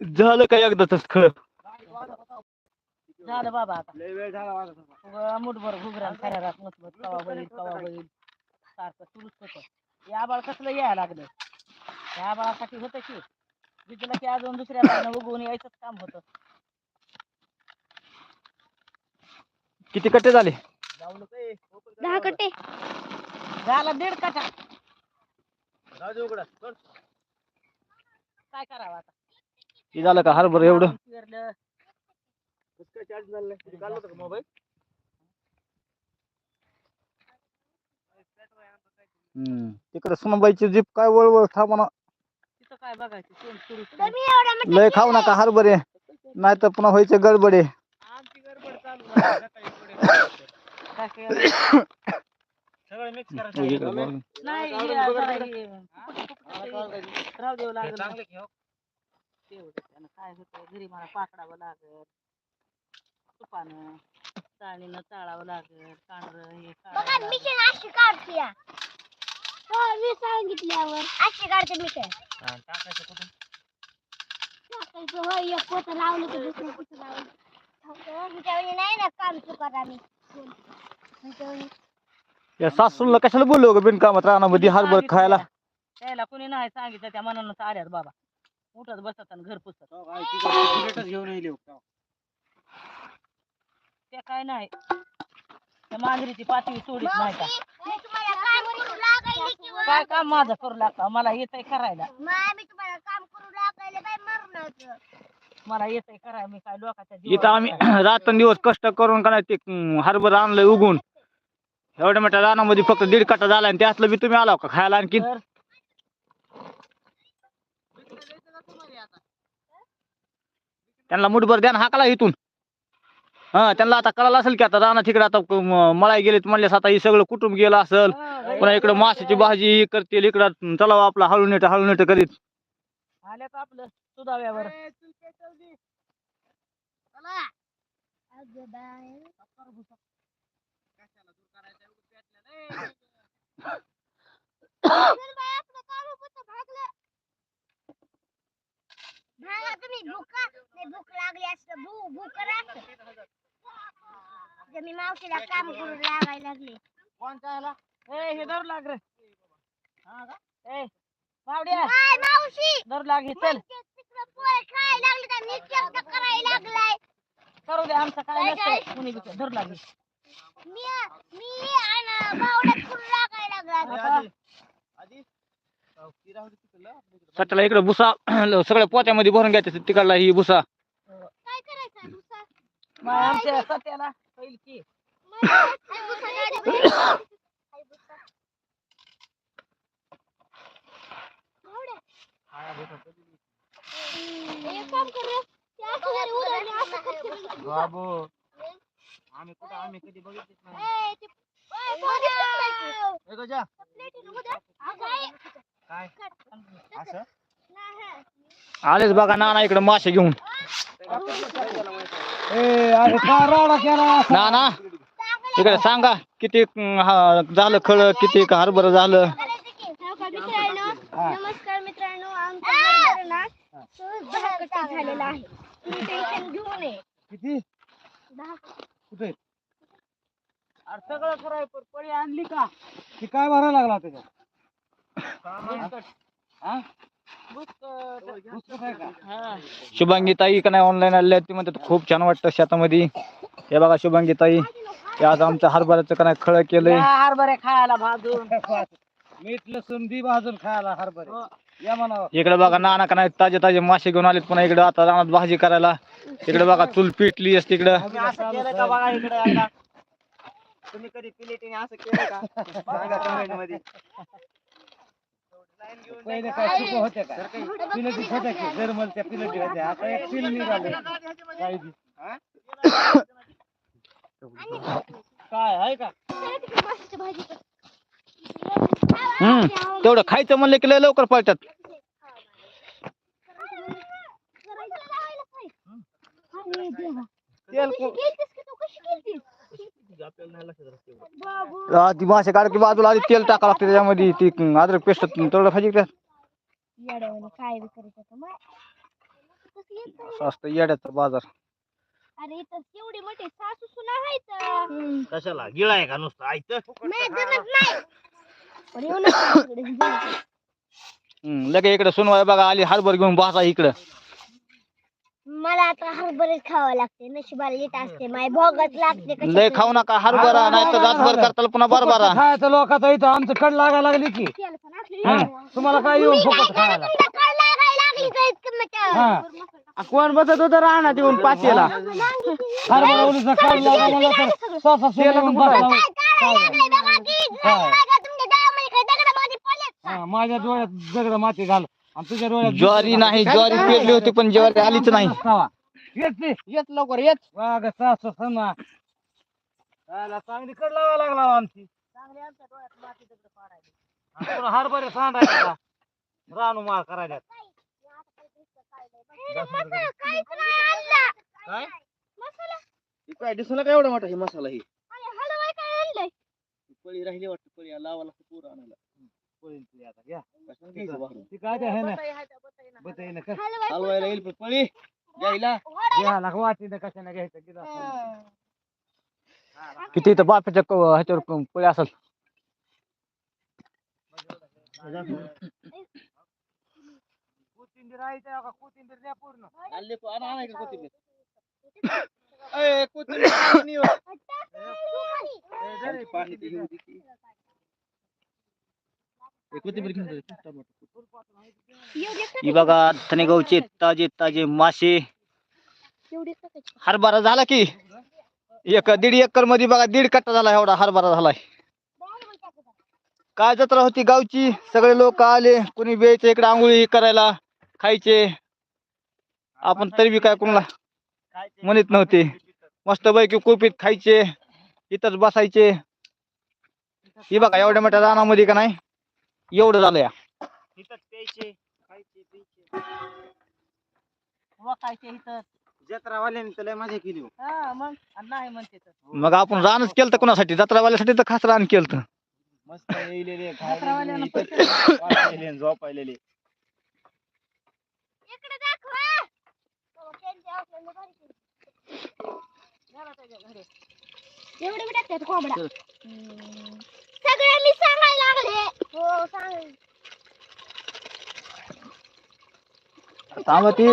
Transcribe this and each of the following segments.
झालं का एकदाच खळ झालं बाबा आता. लय वेळ झाला माझा उगा मुठभर घुगरान खऱ्या रात मत मत कवा होईल कवा होईल सारखं सुरूच होतं. या बाळ कसलं यायला लागलं? या बाळासाठी होतं की? भिजलं की अजून दुसऱ्या बाळानं उगवून यायचंच काम होतं. किती कट्टे झाले? जाऊ नको. ए. open कर दहा बाबा. कट्टे. झालं दीड काटा. काय करावं आता? हे झालं का? हरभर एवढं. पेरलं हम्म. तिकडे सुनबाईची जीप काय वळवळ थांबा ना. तिथं काय बघायचं? शेण सुरू तर मी एवढा मोठा लय खाऊ नका हरभरे नाही तर पुन्हा व्हायचं गडबडे. आमची गडबड चालू झाली. काय? सगळं मिक्स इकडे करायचं बघ. नाही काढून हे बघा जरा तिकडं. हे फुकट- फुकट ते राहू देऊ लागलं चांगलं घेऊ तेवढं त्यानं काय होतं घरी मला पाकडावं लागल तुपानं चाळणीनं चाळावं लागल कांढरं हे बघा काढावं लागल. मिशन अशी काढते या. हो मी सांगितल्यावर अशी काढते मिशन हा, टाकायचं कुठून टाकायचं हो एक पोतं लावलं की दुसरं पोतं लावलं नाही ना काम चुकत आम्ही या सासूला कशाला बोललो ग बिनकामात? रानामध्ये हरभर खायला. त्याला कोणी नाही सांगितलं त्या मनानं आल्यात बाबा. उठत बसत आणि घर पुसत. घेऊन येईल हो. ते काय नाही. त्या मांजरीची पाचवी सोडीत नाही का? काय काम माझं करू लागतं मला येतंय करायला. मा- मी तुम्हाला काम करू लागायले बाई मरणाचं मला येतंय करायला. मी काय लोकांच्या इथं आम्ही करायला. रात्रंदिवस कष्ट करून का नाही ते हरभर आणलंय उगून. एवढ्या मोठ्या रानामध्ये फक्त दीड काटा झाला आणि त्यातलं बी तुम्ही आला का खायला आणखी त्यांना मुठभर द्या ना हाकला इथून. हा त्यांना आता कळालं असेल की आता रानात तिकडे आता क- म- मळाई गेलेत म्हणल्यास आता हे सगळं कुटुंब गेलं असेल. पुन्हा इकडे माशाची भाजी ही करतील इकडं चला आपला हळू नेट हळू नेट करीत आल्यात आपलं. चल बाई, आपलं काम होतं, भागलं. भागा तुम्ही भूका नाही भूक लागली असतं भू भूक असत मी मावशीला काम करू लागायला लागले कोण चायला ए हे धरू लाग रे हा का? ए पावड्या मावशी धरू लाग हे चल खायला लागले तर मी करायला लागलाय करू दे आमचं काय नसतं कुणी धरू आपल्या इकडं भुसा सगळ्या पोत्यामध्ये भरून घ्यायचं तिकडला ही भुसा. हा, बाबू. आम्ही कुठं आम्ही कधी बघितलीच नाही. ए गजा. काय? असं? नाही. आलेच बघा नाना इकडे मासे घेऊन. ना ना इकडे सांगा किती हा, झालं खळ किती हरभर झालं? मित्रांनो नमस्कार मित्रांनो आमचं झालेला आहे. तुम्ही टेन्शन घेऊ नये. किती? कुठे अरे सगळं कराय पण पळी आणली का? ती काय भरायला लागला त्याच्यात? हा? बुसकट. पुस्तक आहे का? हा. शुभांगी ताई का नाही ऑनलाईन आलेल्या आहेत, ती म्हणतात खूप छान वाटतं शेतामध्ये. हे बघा शुभांगी ताई आज आमच्या हरभऱ्याचं का नाही खळ केलंय? या हरभरे खायला भाजून. मीठ लसूण दी भाजून खायला हरभरे. हो. इकडे बघा नाना का नाही ताजे ताजे मासे घेऊन आलेत पुन्हा इकडे. आता रानात भाजी करायला. इकडे बघा चूल पिटली असते इकडं तुम्ही असं केलं का बघा इकडे एकदा तुम्ही कधी प्लेटीने असं केलं का? सांगा कमेंटमध्ये. पहिले काय चुक का? पिलेटी होत्या की जर्मलच्या पिलेटी होत्या. आता एक पिल निघाले. काय आहे का. हम्म. तेवढं खायचं म्हणलं की लय लवकर पळतात. तेल को- तू मासे काढ की बाजूला आधी तेल टाका लागते त्याच्यामध्ये. ती अद्रक पेस्ट तेवढं खायची का? येड्यावानी काय बी करीत होतं मग कसली येतं? असं असतं येड्याचा बाजार. अरे इथं एवढी मोठी सासू सुना आहेत. कशाला? गिळा आहे का नुसतं? नाही जमत नाही. पण येऊ नका इकडे, जमत. हम्म, लगे इकडे सुनवाय बघा आली हरभर घेऊन बसा इकडं मला आता हरभरे खावं लागते नशिबाला येत असते माय भोगच लागते कशाचं. लय खाऊ नका हरभरा नाही तर रातभर करताल पुन्हा बरबारा खायचं लोकांचं इथं आमचं कड लागायला लागली की तेल पण असलं हा, ना. तुम्हाला काय येऊन फुकट खायला तुमच्या कळ लागायला लागली का इतकं मोठं? हा. कोण बसत होतं राहणार येऊन पाचीला हरभरा उलीचा कड लागा मला तर स्वतः सुना येऊन बसला काय काढायला लागलंय बघा की? हा. हा, माझ्या डोळ्यात दगड माती घाल आणि तुझ्या डोळ्यात ज्वारी नाही ज्वारी पेरली होती पण ज्वारी आलीच नाही. नसावा. येत ते येत लवकर येत. वाघ सासू सन्ना चांगली कड लावा लागला हो आमची. चांगले आमच्या डोळ्यात माती दगड पाडायला. आणि पुन्हा हरभरे सांडायला का? रानू मार करायला. मसाला काय? आणला? काय? मसाला काय दिसला काय एवढा मोठा हे मसाला ही? पळी राहिली वाटतं पळी लावायला पूर आणायला. पळीन ती आता? घ्या हलवायला ती काय ते आहे ना? बसाई आहे त्या बसाईनं. बसाई ना कस? हलवाय येईल पण पळी. घ्यायला घ्यायला वाटी ना कशाने घ्यायचं? गिलास किती इथं बापाच्या क- ह्याच्यावर पळी असेल? कोथिंबीर आहे का कोथिंबीर द्या पूर्ण. ही बघा धनेगावचे ताजे ताजे मासे. हरभरा झाला की एक दीड एकरमध्ये बघा दीड कट्टा झाला एवढा हरभरा झालाय. काय जत्रा होती गावची? सगळे लोक आले कुणी बेचे इकडे आंघोळी करायला खायचे. आपण तरी बी काय कोणाला म्हणत नव्हते. मस्त पैकी कोपीत खायचे इथंच बसायचे. ही बघा एवढ्या मोठ्या रानामध्ये का नाही? एवढं झालं या. प्यायचे खायचे प्यायचे वकायचे इथं? जत्रावाल्याने त्याला मजा केली हो. हा मग? आणि नाही म्हणते तर. मग आपण रानच केलं कुणासाठी? जत्रावाल्यासाठी तर खास रान केलं मस्त येलेले जत्रावाल्यानं खायलेले झोपायलेले इकडे दाखवा त्यांच्या आपल्याला भारी केली. घरात त्याच्या घरी एवढे बी टाकतात कोंबडा. हम्म. सगळ्यांनी सांगायला लागले. हो सांग थांबा ती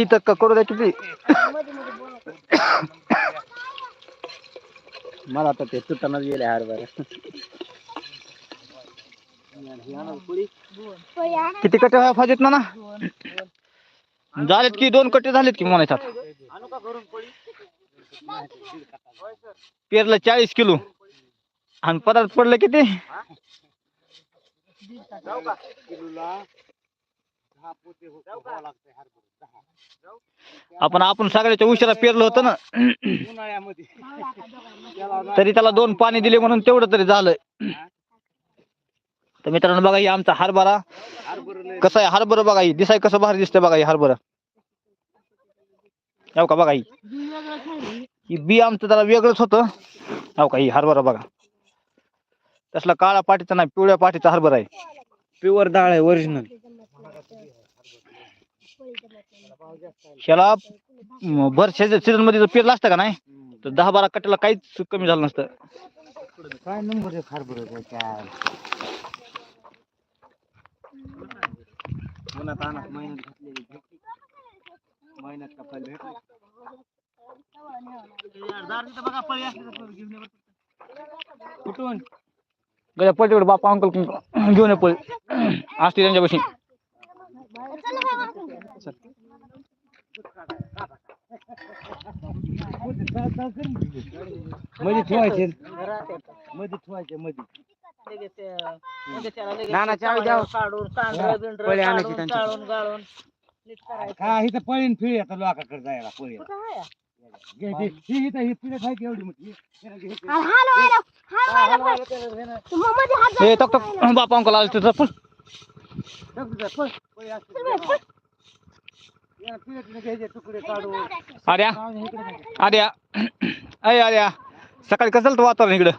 इथं क- करू द्या किती मध्ये मध्ये बोलत मला आता ते तुटानच गेले हरभरा पळी आणा. किती कटे फाजेत ना दोन झालेत की दोन कटे झालेत की म्हणायचं पेरलं चाळीस किलो. आणि पदार्थ पडलं किती? आपण आपण सगळ्याच्या उशिरा पेरलं होतं ना. त्याला तरी त्याला दोन पाणी दिले म्हणून तेवढं तरी झालं. तर मित्रांनो बघा ही आमचा हरभरा. कसं आहे हरभरा बघा ही दिसाय कसं भारी दिसतंय बघा ही हरभरा. हो का बघा ही बी आमचं जरा वेगळंच होतं. हो का ही हरभरा बघा. तसला काळा पाठीचा नाही पिवळ्या पाठीचा हरभरा आहे. प्युअर डाळ आहे ओरिजिनल ह्याला म, भर सीझनमध्ये जर पेरला असतं का नाही तर दहा बारा कट्ट्याला काहीच कमी झालं नसतं. काय नंबर आहे हरभरे काय उन्हात आणा मेहनत घातलेली भेटली. मेहनत का फल भेटली? कुठून? गड्या पलटीकडे बापा अंकल घेऊन ये पळ असते त्यांच्यापाशी. मध्ये ठेवायचे मध्ये ठेवायचे मध्ये लगेच ते- लगेच त्याला लगेच नाना, ते चावी द्या. काढून हा, कांदळं बिंडळं पळी आणायची काढून त्यांच्या. चाळून गाळून नीट करायचं का इथं पळीन फिरी आता लोकांकडे जायला पळी घे ते. ही इथं ही पिढ्यात आहे की एवढी मोठी. हे घे ते. आणि हलवायला हलवायला पण. मग मध्ये हात ए घालून तक तक बापा अंकल आले तिथं. पण पळ. पळी. या पिढ्यातले घ्यायचे तुकडे काढून. आर्या. लावून इकडे घ्यायचे. आर्या. अय आर्या. सकाळी कसं झालं वातावरण इकडं?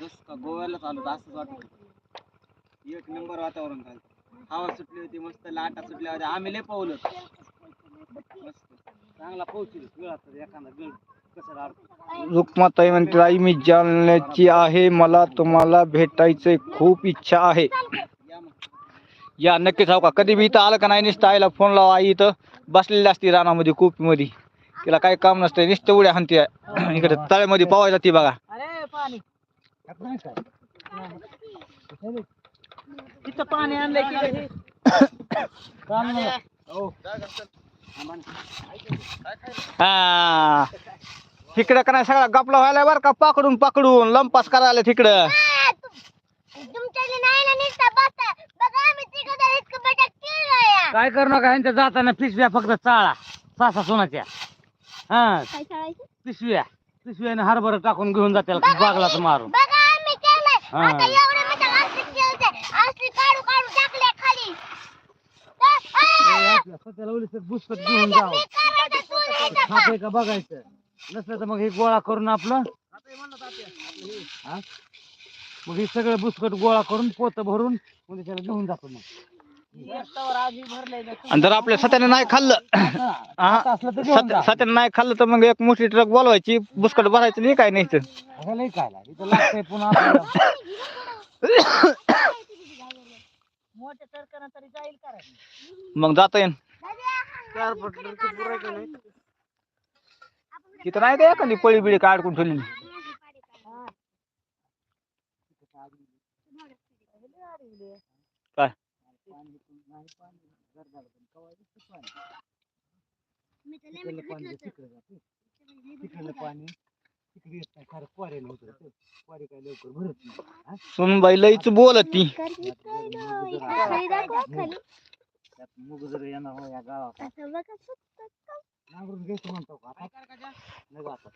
जसं का गोव्याला चालू असंच वाटत एक नंबर वातावरण झालं हवा सुटली होती मस्त लाटा सुटल्या होत्या. आम्ही लय पावलं चांगला पोहोचली. गळा तर एखादा गळ कसं राहतो रुक्माताई म्हणते आई मी जालन्याची आहे. मला तुम्हाला भेटायचंय. खूप इच्छा आहे. या नक्कीच हो का? कधी बी इथं आलं का नाही नुसतं आईला फोन लावा. आई इथं बसलेली असते रानामध्ये मध्ये तिला काही काम नसतं नुसतं उड्या हाणते. इकडे तळ्यामध्ये पवायला ती बघा. अरे पाणी. नाही काय तिथं पाणी आणलंय की हे? तिकडं का नाही? सगळा गपला व्हायला बरं का? पाकडून पाकडून. लंपास करायला तिकडं. तुमच्याकडे नाही ना नुसता बसता. बघा आम्ही तिघं जण इतकं बटाक केलं काय करू नका यांच्या जाताना पिशव्या फक्त चाळा. सासा सोनाच्या. हा. काय पिशव्या. पिशव्याने हरभर टाकून घेऊन जातील बागलाच मारून. बघा आम्ही केलंय. हा. एवढं म्हणजे असली केलंय असली काढू काढू टाकल्या खाली स्वतःला बुसकट घेऊन जावं? खाते का बघायचं नसलं तर मग हे गोळा करून आपलं हा? मग हे सगळं बुसकट गोळा करून पोत भरून म्हणजे त्याला घेऊन जातो मग जर आपल्या सत्याने नाही खाल्लं हा, आता असलं तर घेऊन सत्य- जा सत्याने नाही खाल्लं तर मग एक मोठी ट्रक बोलवायची बुसकट भरायचं नाही काय नाही तर असं लई काय लागलं. इथं लागतंय पुन्हा आपल्याला. मोठ्या सरकारनं तरी जाईल करायचं मग जाता येईन. तिथं नाही? का एखादी पळी बिळी काय अडकून ठेवलेली काय? मी तर लय तिकडलं म्हणलं पाणी. सुनबाई लईच बोलत ती. हो आता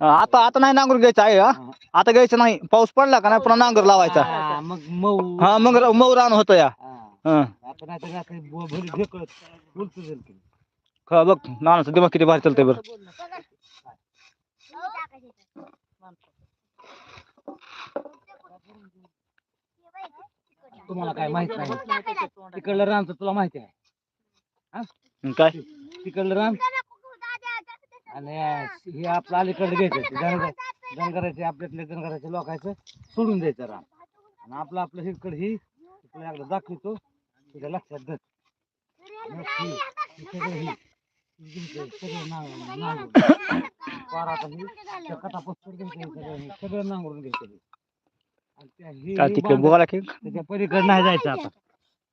आता. आता आता नाही नांगरून घ्यायचं आहे हा? आता घ्यायचं नाही. पाऊस पडला का नाही पुन्हा नांगर लावायचा. हा, मग मऊ. हा मग मऊ रान होतं या. हा. हा. आता नाही तर काय भरी ढेकळत. उलट जाईल की हा, बघ नानाचं दिमाग किती भारी चालतंय बरं बोल ना. हो, टाकायचं. तुम्हाला काय माहीत नाही. तिकडलं रान तर तुला माहिती आहे. काय? तिकडलं रान? आणि हे आपलं अलीकडे घ्यायचं जनगर जनगराचे आपल्यातल्या जनगराच्या लोकांचं सोडून द्यायचं रान. आणि आपलं आपलं इकडे ही तुला एकदा दाखवतो. तुझ्या लक्षात धर. ही, ही. सगळं नांगरून. हे. सगळं नांगरून घ्यायचं बोला की? त्याच्या पलीकडे नाही जायचं आता.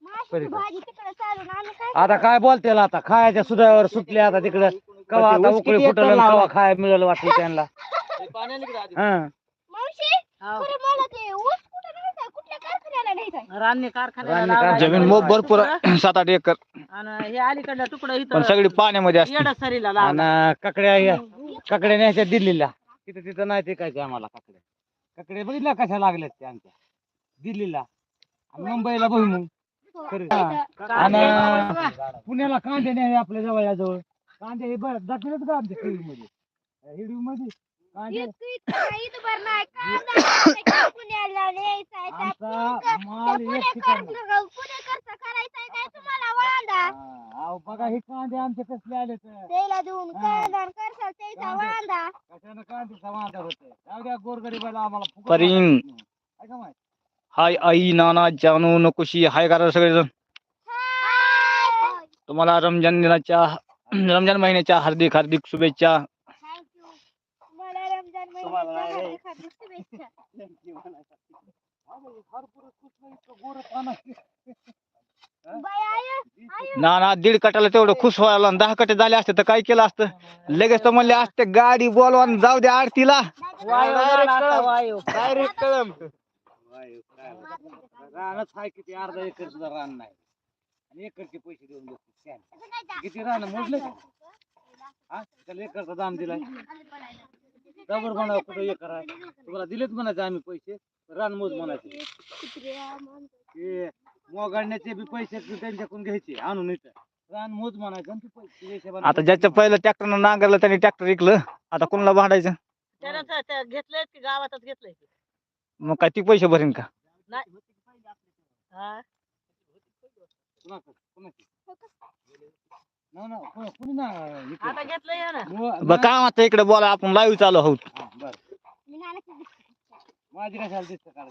माशी पलीकडे. भाजी तिकडं चालून आम्ही काय आता काय बोलतेला आता? खायच्या सुधावर सुटले आता तिकडं. कवा आता उकळी फुटल कवा? खाय मिळेल वाटलं त्यांना? हा मावशी हाव. खरं मला ते ऊस कुठं न्यायचंय कुठल्या कारखान्याला न्यायचंय रानने कारखान्याला रानने लावायला कारखान्याला जमीन मोब भरपूर आहे, सात आठ एकर. आणि हे अलीकडलं तुकडं पण इथं सगळी पाण्यामध्ये असते. येडसरीला लावलं. आणि ककड्या या ककड्या न्यायच्या दिल्लीला तिथं तिथं नाही ते काय आम्हाला ककड्या. ककड्या बघितल्या कशा लागल्यात त्या आमच्या दिल्लीला. आणि मुंबईला भुईमुग खरं. आणि पुण्याला कांदे न्यावे आपल्या जवळ जवळ. कांदे हे बरं दाखवलेत का आमच्या मध्ये हिडीवमध्ये इतकं इतकं काही इथं नाही कांदा न्यायचा, पुण्याला न्यायचाय त्या आमचा पुण्याकर- माल त्या एक ठिकाणी पुणेकर- पुणेकरचा करायचाय काय तुम्हाला वांदा हा, अहो बघा हे कांदे आमचे कसले आले तर त्याला देऊन हा. कांदा आणि करसाल त्याचा कांदे. वांदा कशानं कांदे वांदा होतोय जाऊ द्या गोरगरीबाला आम्हाला फुकट परीन. वाटत नाही. आहे का माहीत? हाय आई नाना जानू नकोशी हाय करा सगळेजण हाय. तुम्हाला रमजान दिनाच्या रमजान महिन्याच्या हार्दिक हार्दिक शुभेच्छा थँक्यू मला रमजान तुम्हाला नाही रे. महिन्याच्या हार्दिक शुभेच्छा हा, म्हणजे भरपूर कुठलं इतकं गोरं पान आहे. आय आय नाना दीड कटाला तेवढं खुश व्हायला दहा कटे झाले असते तर काय केलं असतं? लगेच तर म्हणले असते गाडी बोलवा जाऊ द्या आरतीला. डायरेक्ट कळम. रानच आहे किती अर्धा एकर सुद्धा रान नाही. आणि एकरचे पैसे देऊन त्याने. किती रान मोजले का? हा? त्याला एकरचा दाम दिलाय. जबर म्हणावं कुठं एकर आहे तुम्हाला दिलेच म्हणायचे आम्ही पैसे. रान मोज म्हणायचे. ते मोगाडण्याचे बी पैसे तू त्यांच्याकडून घ्यायचे आणून इथं. रान मोज म्हणायचं आणि ते पैसे हिशोबाने आता ज्याचं पहिलं ट्रॅक्टरनं नांगरलं त्यांनी ट्रॅक्टर विकलं. आता कोणाला भांडायचं? त्यानं तर- त्या घेतलंय की गावातच घेतलंय मग काय ती पैसे भरीन का? नाही. हा? कुणाचं? कुणाची? आता घेतलं या ना. व- बरं काय म्हणता इकडे बोला आपण लाईव्ह चालू आहोत. हा. माझी कशाला दिसतं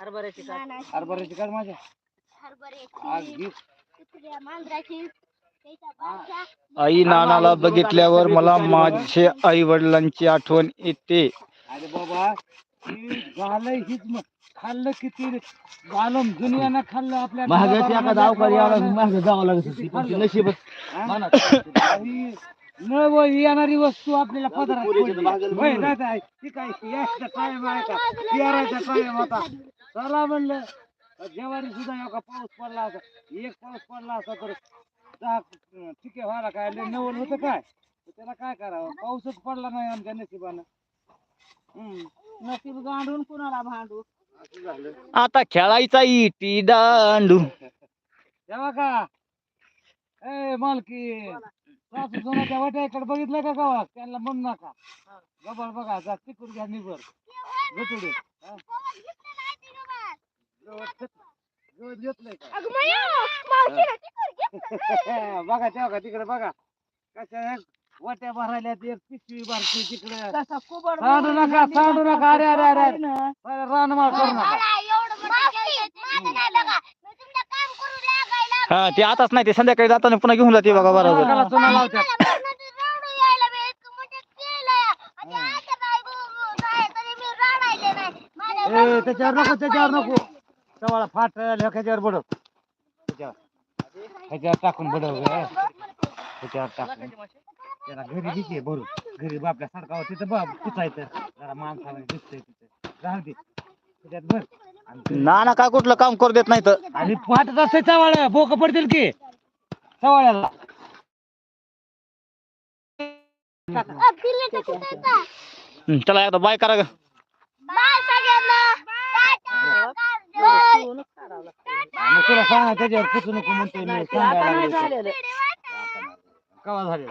हरभऱ्याची काढ. नानाची, हरभऱ्याची काढ माझ्या. हरभऱ्याची, आज घे. कुत्र्या, मांजराची, त्याच्या बारक्या, आई नानाला बघितल्यावर मला माझ्या आई वडिलांची आठवण येते. अरे बाबा हीच मग खाल्लं किती झालं दुनियानं खाल्लं आपल्या जावं किती खाल्लं? हा? आणि न व येणारी वस्तू आपल्याला पदरात पडली. होय, नाही तर आहे. ती काय यायचा कायम आहे का? पेरायचा कायम होता. चला म्हणलं. जेवारी सुद्धा एवढा पाऊस पडला होता. एक पाऊस पडला असता तर दहा ठिके व्हायला काय? लय नवल होतं काय? तर त्याला काय करावं? पाऊसच पडला नाही आमच्या नशिबानं. हम्म. नशीब गांडून कुणाला भांडू? असं झालं आता खेळायचा इटी दांडू. तेव्हा का? ए मालकी सासू सोनाच्या वाट्याकडे बघितलं का गावात? त्यांना म्हणू नका. गबाळ बघा जा तिकून घ्या निबर गवत घेतलंय का. बघा तेव्हा का तिकडे बघा. कशा वाट्या भरायला एक पिशवी भरती तिकडे. तसा कुबड सांडू नका सांडू नका अरे अरे अरे अरे. रानमाळ करू नका. मला एवढं मोठं केलं, माझं नाही बघा. मी तुमचं काम करू हा ते आताच नाही ते संध्याकाळी जाताना पुन्हा घेऊन जाते बघा बरोबर. चुना ए त्याच्यावर नको त्याच्यावर नको. सवाला फाट ह्याच्यावर बडव. त्याच्यावर. ह्याच्यावर टाकून बडव. त्याच्यावर टाकून. त्याला घरी दिसे भरून. घरी आपल्या सडकावर तिथं बघ पुचायचं जरा माणसाला दिसतंय तिथं. राहू दे. त्याच्यात भर आणि घरी- नाना काय कुठलं काम करू देत नाही तर आणि फाटत असते चवाळ बोक पडतील की. चवाळ्याला? हं, चला आता बाय करा ग. तुला सांगा त्याच्यावर पुचू नको म्हणतोय मी. सांगायला नाही लागलोय. झालेलं. कवा झाले